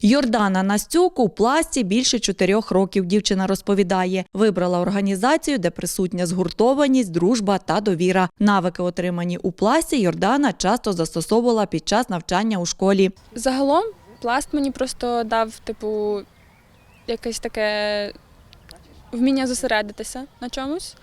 Йордана Настюк у пласті більше чотирьох років. Дівчина розповідає, вибрала організацію, де присутня згуртованість, дружба та довіра. Навики, отримані у пласті, Йордана часто застосовувала під час навчання у школі. Загалом пласт мені просто дав, типу, якесь таке вміння зосередитися на чомусь,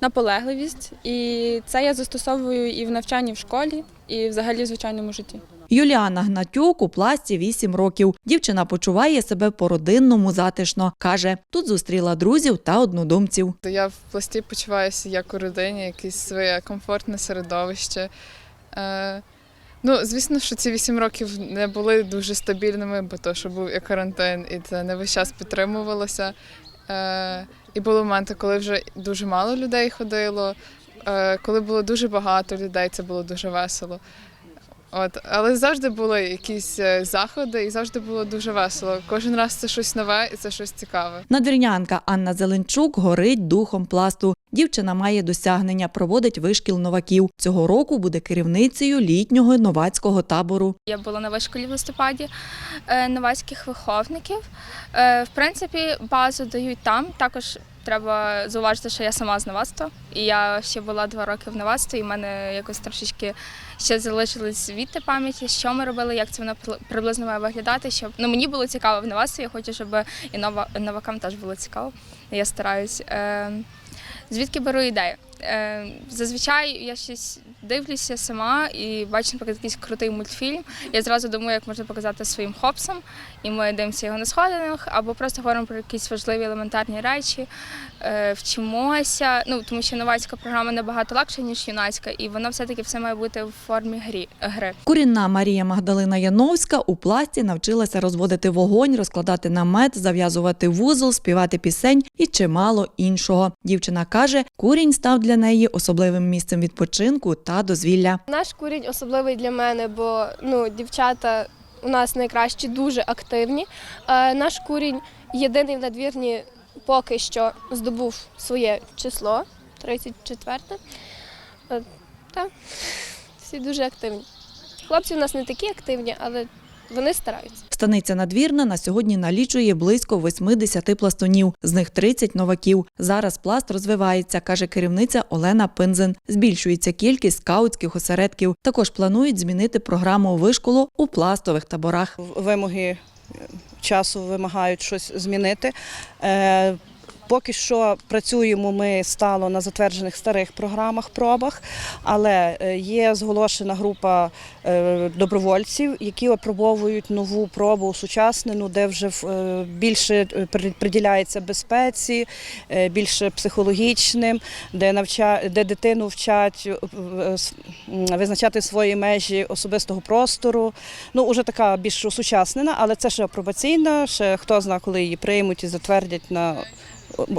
наполегливість. І це я застосовую і в навчанні в школі, і взагалі в звичайному житті. Юліана Гнатюк у пласті 8 років. Дівчина почуває себе по-родинному затишно. Каже, тут зустріла друзів та однодумців. Я в пласті почуваюся як у родині, якесь своє комфортне середовище. Е, ну, звісно, що ці вісім років не були дуже стабільними, бо то, що був і карантин, і це не весь час підтримувалося. Е, і були моменти, коли вже дуже мало людей ходило. Е, коли було дуже багато людей, це було дуже весело. От, але завжди були якісь е, заходи, і завжди було дуже весело. Кожен раз це щось нове і це щось цікаве. Надвірнянка Анна Зеленчук горить духом пласту. Дівчина має досягнення, проводить вишкіл новаків. Цього року буде керівницею літнього новацького табору. Я була на вишколі в листопаді е, новацьких виховників. Е, В принципі, базу дають там. Також треба зауважити, що я сама з новацтва. І я ще була два роки в новацтві, і в мене якось трошечки ще залишились звідти пам'яті, що ми робили, як це воно приблизно має виглядати. Щоб ну мені було цікаво в новацтві. Я хочу, щоб і нова новакам теж було цікаво. Я стараюсь. Е, Звідки беру ідею? Е, зазвичай я щось дивлюся сама і бачу, наприклад, якийсь крутий мультфільм. Я зразу думаю, як можна показати своїм хлопцям, і ми дивимося його на сходинах, або просто говоримо про якісь важливі елементарні речі, е, вчимося. Ну тому що новацька програма набагато легша, ніж юнацька, і воно все-таки все має бути в формі грі, гри. Корінна Марія Магдалина Яновська у пласті навчилася розводити вогонь, розкладати намет, зав'язувати вузол, співати пісень і чимало іншого. Дівчина каже, курінь став для неї особливим місцем відпочинку та дозвілля. Наш курінь особливий для мене, бо ну, дівчата у нас найкращі, дуже активні. Е, наш курінь єдиний в надвірні поки що здобув своє число 34. Е, так, всі дуже активні. Хлопці у нас не такі активні, але вони стараються. Станиця надвірна на сьогодні налічує близько 80 пластунів, з них 30 новаків. Зараз пласт розвивається, каже керівниця Олена Пинзен. Збільшується кількість скаутських осередків. Також планують змінити програму вишколу у пластових таборах. вимоги е, часу вимагають щось змінити. Поки що працюємо ми стало на затверджених старих програмах, пробах, але е, є зголошена група е, добровольців, які опробовують нову пробу усучаснену, де вже е, більше приділяється безпеці, більше психологічним, де навча, де дитину вчать визначати свої межі особистого простору. Ну, уже така більш осучаснена, але це ще апробаційна, ще хто знає, коли її приймуть і затвердять на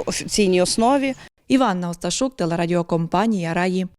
офіційній основі. Іванна Осташук, телерадіокомпанія Раї.